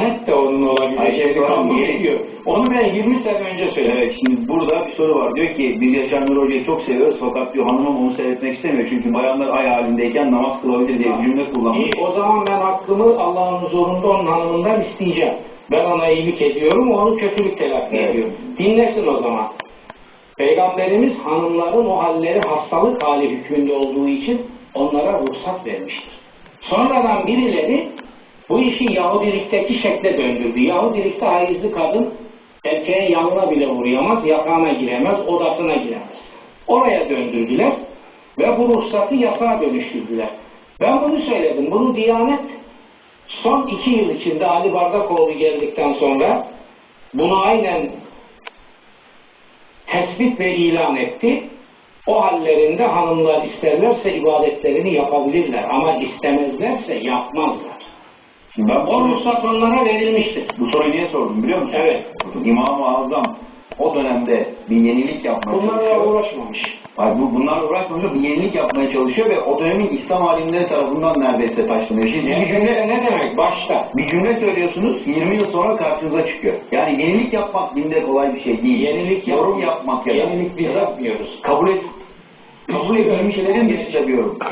Diyanet de onun olabileceğini kabul ediyor. Onu ben 20 sene önce söyledim. Evet şimdi burada bir soru var. Diyor ki biz Yaşar Nur Hoca'yı çok seviyoruz fakat diyor hanımım onu seyretmek istemiyor. Çünkü bayanlar ay halindeyken namaz kılabilir diye bir cümle kullanmış. İyi, o zaman ben hakkımı Allah'ın huzurunda onun hanımından isteyeceğim. Ben ona iyilik ediyorum, onu kötülük telakki Evet. ediyorum. Dinlesin o zaman. Peygamberimiz hanımların o halleri hastalık hali hükmünde olduğu için onlara ruhsat vermiştir. Sonradan birileri bu işi Yahudilikteki şekle döndürdü. Yahudilikte hayızlı kadın erkeğe yanına bile uğrayamaz, yakana giremez, odasına giremez. Oraya döndürdüler ve bu ruhsatı yasağa dönüştürdüler. Ben bunu söyledim. Bunu Diyanet son iki yıl içinde Ali Bardakoğlu geldikten sonra bunu aynen tespit ve ilan etti. O hallerinde hanımlar isterlerse ibadetlerini yapabilirler ama istemezlerse yapmazlar. Şimdi O ruhsat onlara verilmiştir. bu soruyu niye sordum biliyor musun? Evet. İmam-ı Azam o dönemde bir yenilik yapmaya Bunlarla çalışıyor. uğraşmamış. Hayır, bu, bunlarla uğraşmıyor, bir yenilik yapmaya çalışıyor ve o dönemin İslam alimleri tarafından neredeyse taşlanıyor. Şimdi bir cümle, ne demek? Başta. bir cümle söylüyorsunuz, 20 yıl sonra karşınıza çıkıyor. Yani yenilik yapmak dinde kolay bir şey değil. Yenilik yorum yap- yapmak ya Yenilik biz yapmıyoruz. kabul et, kabul edilmişlerin.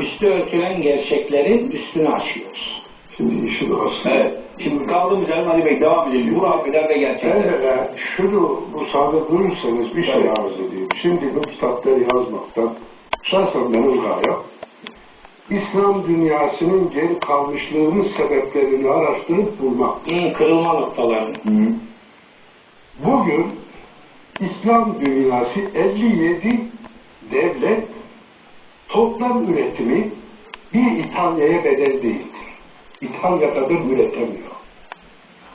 Üstü örtülen gerçeklerin üstünü açıyoruz. Şimdi işin aslı. Evet. Şimdi kaldığımız yerden Ali Bey devam edelim. Bu rafiler ve gerçekler. Evvela şunu müsaade durursanız bir şey Evet. arz edeyim. Şimdi bu kitapları yazmaktan şahsen benim gayem İslam dünyasının geri kalmışlığının sebeplerini araştırıp bulmak. Hı, kırılma noktalarını. Hı. Bugün İslam dünyası 57 devlet toplam üretimi bir İtalya'ya bedel değildir. İtalya kadar üretemiyor.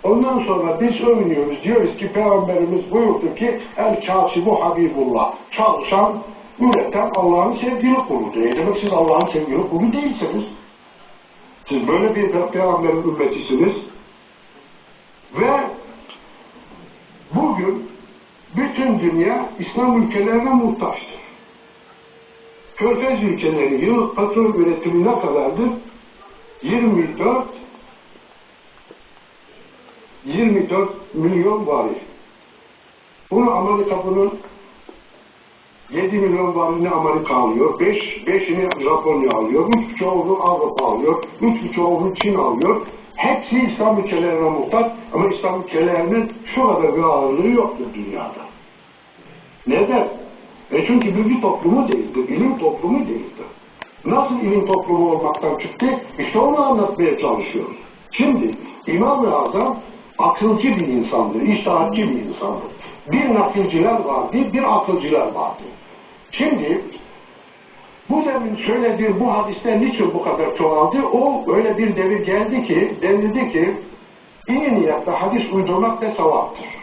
Ondan sonra biz övünüyoruz. Diyoruz ki Peygamberimiz buyurdu ki El kasibu Habibullah. Çalışan, üreten Allah'ın sevgili kuludur. E demek siz Allah'ın sevgili kulu değilsiniz. Siz böyle bir pe- peygamberin ümmetisiniz. Ve bugün bütün dünya İslam ülkelerine muhtaçtır. Körfez ülkeleri yıllık petrol üretimi ne kadardır? 24 24 milyon varil. Bunu Amerika bunun 7 milyon varilini Amerika alıyor, 5 5'ini Japonya alıyor, 3 çoğunu Avrupa alıyor, 3 çoğunu Çin alıyor. Hepsi İslam ülkelerine muhtaç ama İslam ülkelerinin şu kadar bir ağırlığı yoktur dünyada. Neden? E çünkü bilgi toplumu değildir, ilim toplumu değildir. Nasıl ilim toplumu olmaktan çıktı? İşte onu anlatmaya çalışıyoruz. Şimdi İmam-ı Azam akılcı bir insandır, iştahatçı bir insandır. Bir nakilciler vardı, bir akılcılar vardı. Şimdi bu demin söylediğim bu hadisler niçin bu kadar çoğaldı? O öyle bir devir geldi ki, denildi ki iyi niyetle hadis uydurmak da sevaptır.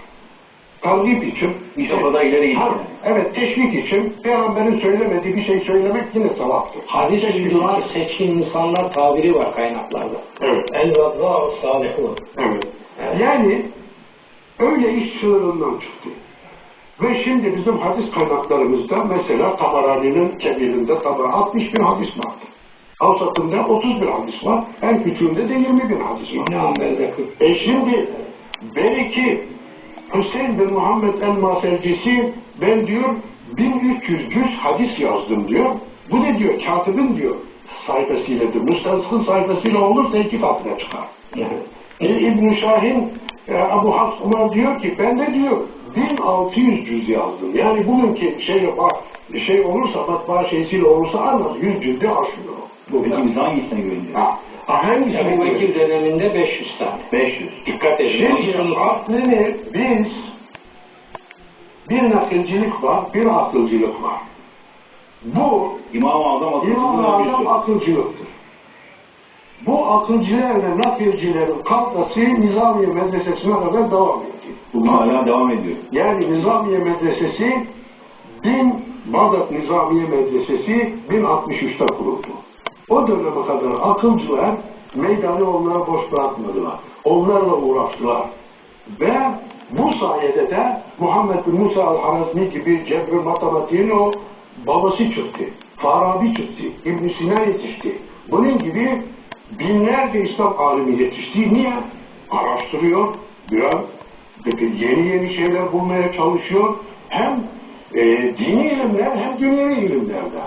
Targip için, İş o kadar ileri gitti. Evet teşvik için Peygamberin söylemediği bir şey söylemek yine sevaptır. Hadis için. seçkin insanlar tabiri var kaynaklarda. Evet. El-Razzâ'u salihun. Evet. Yani öyle iş çığırından çıktı. Ve şimdi bizim hadis kaynaklarımızda mesela Tabarani'nin kebirinde Tabarani 60 bin hadis vardır. Avsatında 30 bin hadis var. En küçüğünde de 20 bin hadis var. İbn-i Amber'de 40. E şimdi belki Hüseyin bin Muhammed el-Masercisi ben diyor 1300 cüz hadis yazdım diyor. Bu ne diyor? Katibin diyor sayfasıyladır. Müstensıkın sayfasıyla olursa iki katına çıkar. E, İbn-i Şahin e, Abu Hafs Umar diyor ki ben de diyor 1600 cüz yazdım. Yani bugünkü şey var, şey olursa matbaa şeysiyle olursa anlar 100 cüzde aşıyor. Bu Peki biz hangisine güveniyoruz? Ha, hangisine Ebu göre? Bekir döneminde 500 tane. 500. Dikkat edin. Şimdi aklını biz bir nakilcilik var, bir akılcılık var. Bu İmam-ı Azam Azam öncüsü. akılcılıktır. Bu akılcılarla nakilcilerin kavgası Nizamiye Medresesi'ne kadar devam etti. Bugün hala devam ediyor. Yani Nizamiye Medresesi bin Bağdat Nizamiye Medresesi 1063'te kuruldu. O döneme kadar akılcılar meydanı onlara boş bırakmadılar. Onlarla uğraştılar. Ve bu sayede de Muhammed bin Musa al-Harazmi gibi cebr matematiğin o babası çıktı. Farabi çıktı. İbn Sina yetişti. Bunun gibi binlerce İslam alimi yetişti. Niye? araştırıyor, biraz yeni yeni şeyler bulmaya çalışıyor. Hem e, dini ilimler hem dünyevi ilimlerde.